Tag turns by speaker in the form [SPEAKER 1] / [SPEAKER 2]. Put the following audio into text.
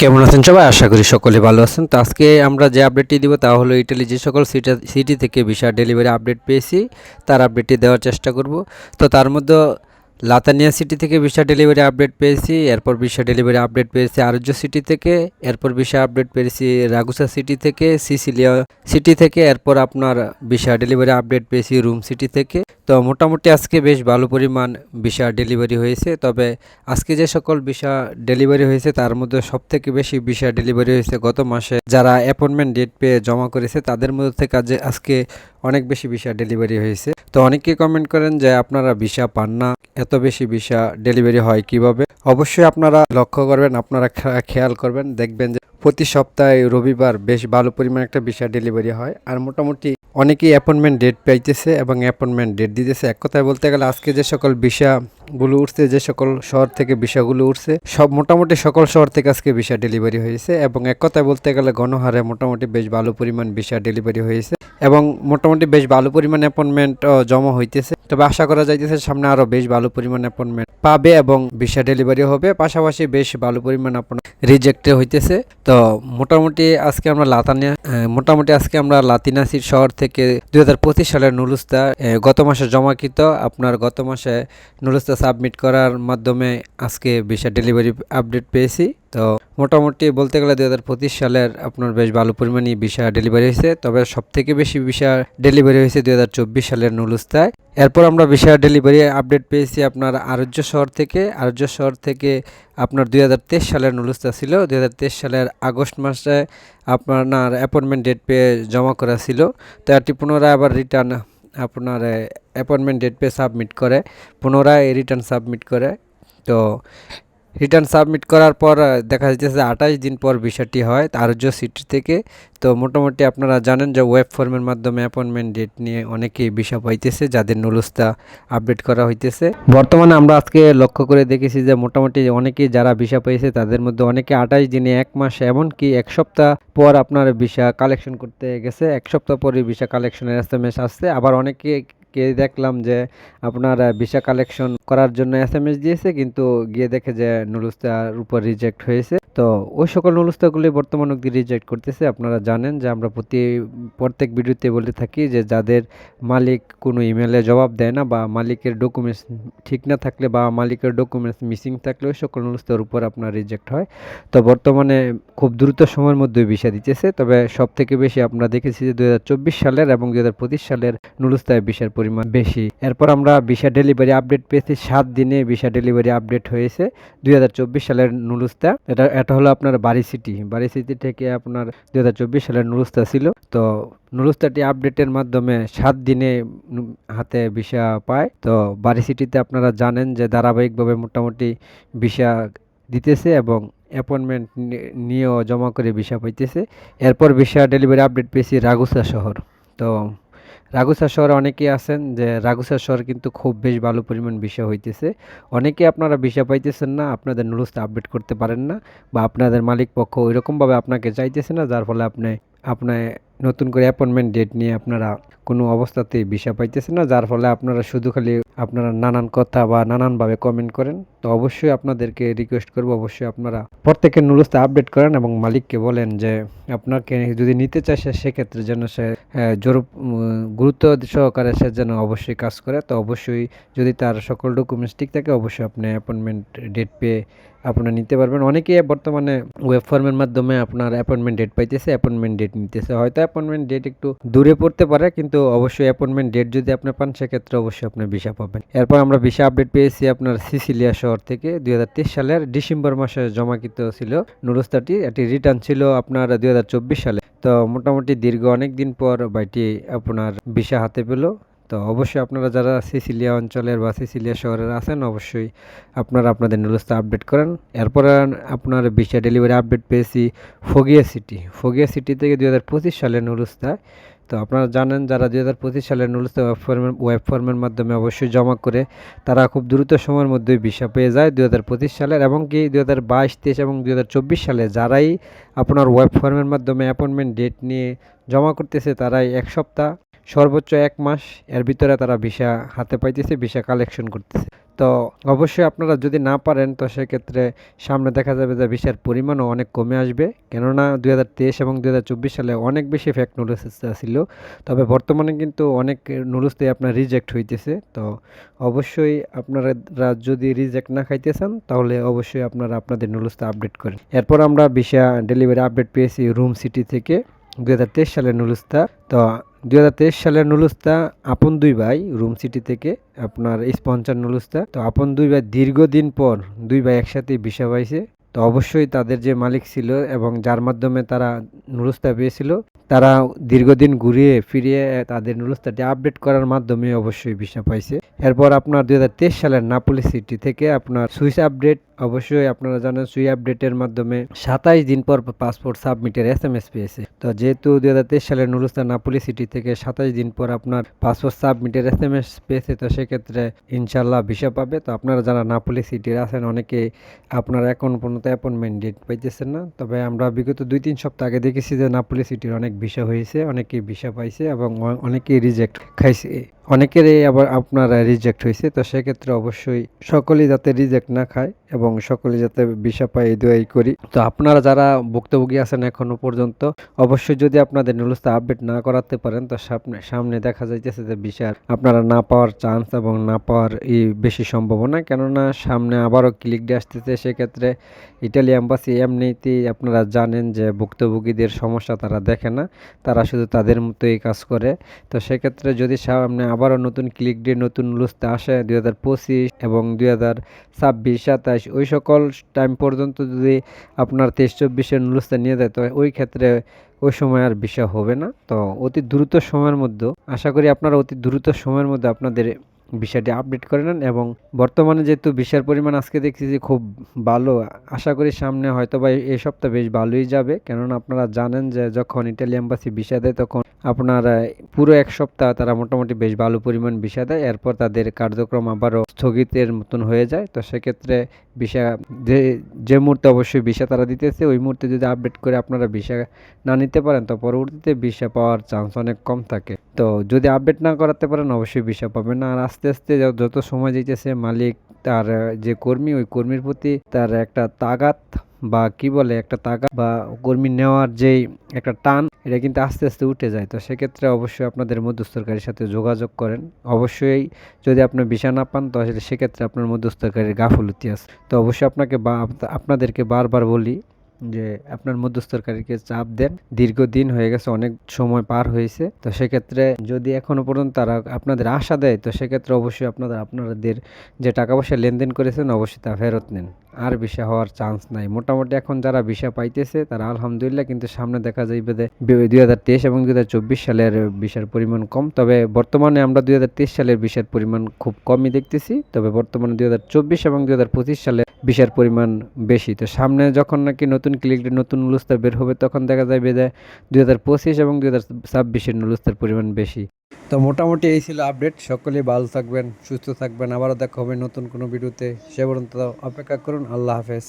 [SPEAKER 1] কেমন আছেন সবাই? আশা করি সকলে ভালো আছেন। তো আজকে আমরা যে আপডেটটি দিব তা হলো ইটালি যে সকল সিটি সিটি থেকে ভিসা ডেলিভারি আপডেট পেয়েছি, তার আপডেটটি দেওয়ার চেষ্টা করব। তো তার মধ্যে লাতানিয়া সিটি থেকে ভিসা ডেলিভারি আপডেট পেয়েছি, এরপর ভিসা ডেলিভারি আপডেট পেয়েছি আরজ্য সিটি থেকে, এরপর ভিসা আপডেট পেয়েছি রাগুসা সিটি থেকে, সিসিলিয়া সিটি থেকে, এরপর আপনার ভিসা ডেলিভারি আপডেট পেয়েছি রুম সিটি থেকে। তো মোটামুটি আজকে বেশ ভালো পরিমাণ ভিসা ডেলিভারি হয়েছে, তবে আজকে যে সকল ভিসা ডেলিভারি হয়েছে তার মধ্যে সব থেকে বেশি ভিসা ডেলিভারি হয়েছে গত মাসে। যারা অ্যাপয়েন্টমেন্ট ডেট পেয়ে জমা করেছে তাদের মধ্যে থেকে আজকে অনেক বেশি ভিসা ডেলিভারি হয়েছে। তো অনেকে কমেন্ট করেন যে, আপনারা ভিসা পান না। এত বেশি ভিসা ডেলিভারি হয় কীভাবে? অবশ্যই আপনারা লক্ষ্য করবেন, আপনারা খেয়াল করবেন, দেখবেন যে প্রতি সপ্তাহে রবিবার বেশ ভালো পরিমাণ একটা ভিসা ডেলিভারি হয়। আর মোটামুটি অনেকেই অ্যাপয়েন্টমেন্ট ডেট পাইতেছে এবং অ্যাপয়েন্টমেন্ট ডেট দিতেছে। এক কথায় বলতে গেলে, আজকে যে সকল ভিসাগুলো উঠছে, যে সকল শহর থেকে ভিসাগুলো উঠছে, সব মোটামুটি সকল শহর থেকে আজকে ভিসা ডেলিভারি হয়েছে। এবং এক কথায় বলতে গেলে, গণহারে মোটামুটি বেশ ভালো পরিমাণ ভিসা ডেলিভারি হয়েছে। এবং মোটামুটি বেশ ভালো পরিমাণে অ্যাপয়েন্টমেন্ট জমা হইতেছে। তবে আশা করা যাইতেছে সামনে আরও বেশ ভালো পরিমাণ অ্যাপয়েন্টমেন্ট পাবে এবং ভিসা ডেলিভারি হবে। পাশাপাশি বেশ ভালো পরিমাণ আপনার রিজেক্টে হইতেছে। তো মোটামুটি আজকে আমরা লাতানিয়া মোটামুটি আজকে আমরা লাতিনাসির শহর থেকে দুই হাজার পঁচিশ সালের নুলুস্তা গত মাসে জমাকৃত। আপনার গত মাসে নুলুস্তা সাবমিট করার মাধ্যমে আজকে ভিসা ডেলিভারি আপডেট পেয়েছি। তো মোটামুটি বলতে গেলে দুই হাজার পঁচিশ সালের আপনার বেশ ভালো পরিমাণে ভিসা ডেলিভারি হয়েছে। তবে সব থেকে বেশি ভিসা ডেলিভারি হয়েছে দুই হাজার চব্বিশ সালের নুলুস্তায়। এরপর আমরা বিষয় ডেলিভারি আপডেট পেয়েছি আপনার আরজ্য শহর থেকে। আরজ্য শহর থেকে আপনার দুই হাজার তেইশ সালের নুলুস্তা ছিল। দুই হাজার তেইশ সালের আগস্ট মাসে আপনার অ্যাপয়েন্টমেন্ট ডেট পেয়ে জমা করা ছিল। তো এটি পুনরায় আবার রিটার্ন আপনার অ্যাপয়েন্টমেন্ট ডেট পেয়ে সাবমিট করে। পুনরায় রিটার্ন সাবমিট করে। তো রিটার্ন সাবমিট করার পর দেখা যাচ্ছে আঠাশ দিন পর বিষয়টি হয় আরজ্য সিটি থেকে। তো মোটামুটি আপনারা জানেন যে ওয়েব ফর্মের মাধ্যমে অ্যাপয়েন্টমেন্ট ডেট নিয়ে অনেকেই বিষয় পাইতেছে, যাদের নুলুস্তা আপডেট করা হইতেছে। বর্তমানে আমরা আজকে লক্ষ্য করে দেখেছি যে মোটামুটি অনেকেই যারা ভিসা পেয়েছে তাদের মধ্যে অনেকে আঠাশ দিনে এক মাস, এমনকি এক সপ্তাহ পর আপনার ভিসা কালেকশন করতে গেছে। এক সপ্তাহ পরে ভিসা কালেকশনের এস এম আসছে। আবার অনেকে কে দেখলাম যে আপনার ভিসা কালেকশন করার জন্য এস দিয়েছে, কিন্তু গিয়ে দেখে যে নুলুস্তার উপর রিজেক্ট হয়েছে। তো ওই সকল নুলুস্তাগুলি বর্তমান অব্দি রিজেক্ট করতেছে। আপনারা জানেন যে আমরা প্রতি প্রত্যেক ভিডিওতে বলে থাকি যে যাদের মালিক কোনো ইমেলে জবাব দেয় না বা মালিকের ডকুমেন্টস ঠিক না থাকলে বা মালিকের ডকুমেন্টস মিসিং থাকলে ওই সকল নুলুস্তার উপর আপনার রিজেক্ট হয়। তো বর্তমানে খুব দ্রুত সময়ের মধ্যে ভিসা দিতেছে। তবে সব থেকে বেশি আমরা দেখেছি যে দু হাজার চব্বিশ সালের এবং দু হাজার পঁচিশ সালের নুলুস্তায় ভিসার পরিমাণ বেশি। এরপর আমরা ভিসা ডেলিভারি আপডেট পেয়েছি। সাত দিনে ভিসা ডেলিভারি আপডেট হয়েছে দুই হাজার চব্বিশ সালের নুলুস্তা। এটা এটা হলো আপনার বাড়ি সিটি বাড়ি সিটি থেকে আপনার দুই সালের নুলুস্তা ছিল। তো নুলুস্তাটি আপডেটের মাধ্যমে সাত দিনে হাতে ভিসা পায়। তো বাড়ি সিটিতে আপনারা জানেন যে ধারাবাহিকভাবে মোটামুটি ভিসা দিতেছে এবং অ্যাপয়েন্টমেন্ট নিয়েও জমা করে ভিসা পাইতেছে। এরপর ভিসা ডেলিভারি আপডেট পেয়েছি রাগুসা শহর। তো রাগুসা শহরে অনেকেই আছেন যে রাগুসা শহর কিন্তু খুব বেশ ভালো পরিমাণ বিষয় হইতেছে। অনেকে আপনারা বিষয় পাইতেছেন না, আপনাদের নুলুসটা আপডেট করতে পারেন না বা আপনাদের মালিক পক্ষ ওইরকমভাবে আপনাকে চাইতেছে না, যার ফলে আপনি, আপনার নতুন করে অ্যাপয়েন্টমেন্ট ডেট নিয়ে আপনারা কোনো অবস্থাতেই ভিসা পাইতেছে না, যার ফলে আপনারা শুধু খালি আপনারা নানান কথা বা নানানভাবে কমেন্ট করেন। তো অবশ্যই আপনাদেরকে রিকোয়েস্ট করব, অবশ্যই আপনারা প্রত্যেকের নুলুসটা আপডেট করেন এবং মালিককে বলেন যে আপনাকে যদি নিতে চায় সে, সেক্ষেত্রে যেন সে জোর গুরুত্ব সহকারে সে যেন অবশ্যই কাজ করে। তো অবশ্যই যদি তার সকল ডকুমেন্টস ঠিক থাকে, অবশ্যই আপনি অ্যাপয়েন্টমেন্ট ডেট পেয়ে আপনারা নিতে পারবেন। অনেকেই বর্তমানে ওয়েব ফর্মের মাধ্যমে আপনার অ্যাপয়েন্টমেন্ট ডেট পাইতেছে অ্যাপয়েন্টমেন্ট ডেট নিতেছে। হয়তো অ্যাপয়েন্টমেন্ট ডেট একটু দূরে পড়তে পারে, কিন্তু অবশ্যই অ্যাপয়েন্টমেন্ট ডেট যদি আপনি পান, সেক্ষেত্রে অবশ্যই আপনি ভিসা পাবেন। এরপর আমরা ভিসা আপডেট পেয়েছি আপনার সিসিলিয়া শহর থেকে। দুই হাজার তেইশ সালের ডিসেম্বর মাসে জমাকৃত ছিল নুরুস্তাটি। এটি রিটার্ন ছিল আপনার দুই হাজার চব্বিশ সালে। তো মোটামুটি দীর্ঘ অনেক দিন পর বাইটি আপনার ভিসা হাতে পেল। তো অবশ্যই আপনারা যারা সিসিলিয়া অঞ্চলের বা সিসিলিয়া শহরের আছেন, অবশ্যই আপনারা আপনাদের নুলুস্তা আপডেট করেন। এরপর আপনার ভিসা ডেলিভারি আপডেট পেয়েছি ফগিয়া সিটি ফগিয়া সিটি থেকে দুই সালের নুলুস্তা তো আপনারা জানেন যারা দুই হাজার পঁচিশ সালের নুলুস্তা ওয়েব ফর্মের ওয়েব ফর্মের মাধ্যমে অবশ্যই জমা করে তারা খুব দ্রুত সময়ের মধ্যে ভিসা পেয়ে যায় দুই হাজার পঁচিশ সালের এবং কি দুই হাজার বাইশ, তেইশ এবং দুই হাজার চব্বিশ সালে যারাই আপনার ওয়েব ফর্মের মাধ্যমে অ্যাপয়েন্টমেন্ট ডেট নিয়ে জমা করতেছে তারাই এক সপ্তাহ, সর্বোচ্চ এক মাস এর ভিতরে তারা ভিসা হাতে পাইতেছে, ভিসা কালেকশন করতেছে। তো অবশ্যই আপনারা যদি না পারেন, তো সেক্ষেত্রে সামনে দেখা যাবে যে ভিসার পরিমাণও অনেক কমে আসবে। কেননা দুই হাজার তেইশ এবং দুই হাজার চব্বিশ সালে অনেক বেশি ফ্যাক নুডলস ছিল। তবে বর্তমানে কিন্তু অনেক নুডলসই আপনার রিজেক্ট হইতেছে। তো অবশ্যই আপনারা যদি রিজেক্ট না খাইতে চান তাহলে অবশ্যই আপনারা আপনাদের নুডলসটা আপডেট করেন। এরপর আমরা ভিসা ডেলিভারি আপডেট পেয়েছি রুম সিটি থেকে। দু হাজার তেইশ সালের নুলুস্তা তো দুই হাজার তেইশ সালের নুলুস্তা আপন দুই ভাই রুম সিটি থেকে আপনার স্পন্সার নুলুস্তা। তো আপন দুই ভাই দীর্ঘদিন পর দুই ভাই একসাথে ভিসা পাইছে। তো অবশ্যই তাদের যে মালিক ছিল এবং যার মাধ্যমে তারা নুলুস্তা পেয়েছিল, তারা দীর্ঘদিন ঘুরিয়ে ফিরিয়ে তাদের নুলুস্তাটি আপডেট করার মাধ্যমে অবশ্যই ভিসা পাইছে। এরপর আপনার দুই হাজার তেইশ সালের নাপুলি সিটি থেকে আপনার সুইচ আপডেট, অবশ্যই আপনারা জানেন সুই আপডেটের মাধ্যমে সাতাইশ দিন পর পাসপোর্ট সাবমিটের এস এম এস পেয়েছে। তো যেহেতু দুই হাজার তেইশ সালের নুরুস্তান নাপুলি সিটি থেকে সাতাইশ দিন পর আপনার পাসপোর্ট সাবমিটের এস এম এস পেয়েছে, তো সেক্ষেত্রে ইনশাল্লাহ ভিসা পাবে। তো আপনারা যারা নাপুলি সিটির আছেন অনেকে আপনারা এখন পর্যন্ত অ্যাপয়েন্টমেন্ট ডেট পাইতেছেন না। তবে আমরা বিগত দুই তিন সপ্তাহ আগে দেখেছি যে নাপুলি সিটির অনেক ভিসা হয়েছে অনেকে ভিসা পাইছে এবং অনেকে রিজেক্ট খাইছে। অনেকেরই আবার আপনার রিজেক্ট হয়েছে, তো সেক্ষেত্রে অবশ্যই সকলেই যাতে রিজেক্ট না খায় এবং সকলে যাতে ভিসা পায় এই দোয়াই করি। তো আপনারা যারা ভুক্তভোগী আছেন এখনও পর্যন্ত, অবশ্যই যদি আপনাদের নুলুস্তা আপডেট না করাতে পারেন, তো সামনে সামনে দেখা যাইতেছে যে ভিসার আপনারা না পাওয়ার চান্স এবং না পাওয়ার ই বেশি সম্ভাবনা। কেননা সামনে আবারও ক্লিক দিয়ে আসতেছে, সেক্ষেত্রে ইটালি অ্যাম্বাসি এমনিতেই আপনারা জানেন যে ভুক্তভোগীদের সমস্যা তারা দেখে না, তারা শুধু তাদের মতোই কাজ করে। তো সেক্ষেত্রে যদি সামনে আবারও নতুন ক্লিক ডে নতুন লুস্তে আসে দুই হাজার পঁচিশ এবং দুই হাজার ছাব্বিশ, সাতাশ। ওই সকল টাইম পর্যন্ত যদি আপনার তেইশ, চব্বিশের নুলুস্তা নিয়ে যায়, তো ওই ক্ষেত্রে ওই সময় আর বিষয় হবে না। তো অতি দ্রুত সময়ের মধ্যে, আশা করি আপনারা অতি দ্রুত সময়ের মধ্যে আপনাদের বিষয়টি আপডেট করে নেন এবং বর্তমানে যেহেতু বিষয়ের পরিমাণ আজকে দেখছি যে খুব ভালো, আশা করি সামনে হয়তো বা এই সপ্তাহ বেশ ভালোই যাবে। কেননা আপনারা জানেন যে যখন ইটালি এম্বাসি ভিসা দেয় তখন আপনার পুরো এক সপ্তাহ তারা মোটামুটি বেশ ভালো পরিমাণ ভিসা দেয়। এরপর তাদের কার্যক্রম আবারও স্থগিতের মতন হয়ে যায়। তো সেক্ষেত্রে ভিসা যে যে মুহূর্তে অবশ্যই ভিসা তারা দিতেছে, ওই মুহূর্তে যদি আপডেট করে আপনারা ভিসা না নিতে পারেন, তো পরবর্তীতে ভিসা পাওয়ার চান্স অনেক কম থাকে। তো যদি আপডেট না করাতে পারেন, অবশ্যই ভিসা পাবেন। না আর আস্তে আস্তে যত সময় যেতেছে মালিক তার যে কর্মী, ওই কর্মীর প্রতি তার একটা তাগাত বা কি বলে, একটা তাগাত বা কর্মী নেওয়ার যেই একটা টান, এটা কিন্তু আস্তে আস্তে উঠে যায়। তো সেক্ষেত্রে অবশ্যই আপনাদের মধ্যস্থকারীর সাথে যোগাযোগ করেন। অবশ্যই যদি আপনি ভিসা না পান, তাহলে সেক্ষেত্রে আপনার মধ্যস্থকারীর গাফলতি আছে। তো অবশ্যই আপনাকে বা, আপনাদেরকে বারবার বলি যে আপনার মধ্যস্থকারীকে চাপ দেন। দীর্ঘদিন হয়ে গেছে, অনেক সময় পার হয়েছে। তো সেক্ষেত্রে যদি এখনও পর্যন্ত তারা আপনাদের আশা দেয়, তো সেক্ষেত্রে অবশ্যই আপনারা, আপনাদের যে টাকা পয়সা লেনদেন করেছেন, অবশ্যই তা ফেরত নেন। আর ভিসা হওয়ার চান্স নাই। মোটামুটি এখন যারা ভিসা পাইতেছে, তারা আলহামদুলিল্লাহ কিন্তু সামনে দেখা যাইবে দুই হাজার তেইশ এবং দুই হাজার চব্বিশ সালের ভিসার পরিমাণ কম। তবে বর্তমানে আমরা দুই হাজার তেইশ সালের ভিসার পরিমাণ খুব কমই দেখতেছি। তবে বর্তমানে দুই হাজার চব্বিশ এবং দুই হাজার পঁচিশ সালে ভিসার পরিমাণ বেশি। তো সামনে যখন নাকি নতুন ক্লিক নতুন নুলুস্তা বের হবে, তখন দেখা যাবে যে দুই হাজার পঁচিশ এবং দুই হাজার ছাব্বিশের নুলুস্তার পরিমাণ বেশি। তো মোটামুটি এই ছিল আপডেট। সকলেই ভালো থাকবেন, সুস্থ থাকবেন। আবারও দেখা হবে নতুন কোনো ভিডিওতে। সে পর্যন্ত অপেক্ষা করুন। আল্লাহ হাফেজ।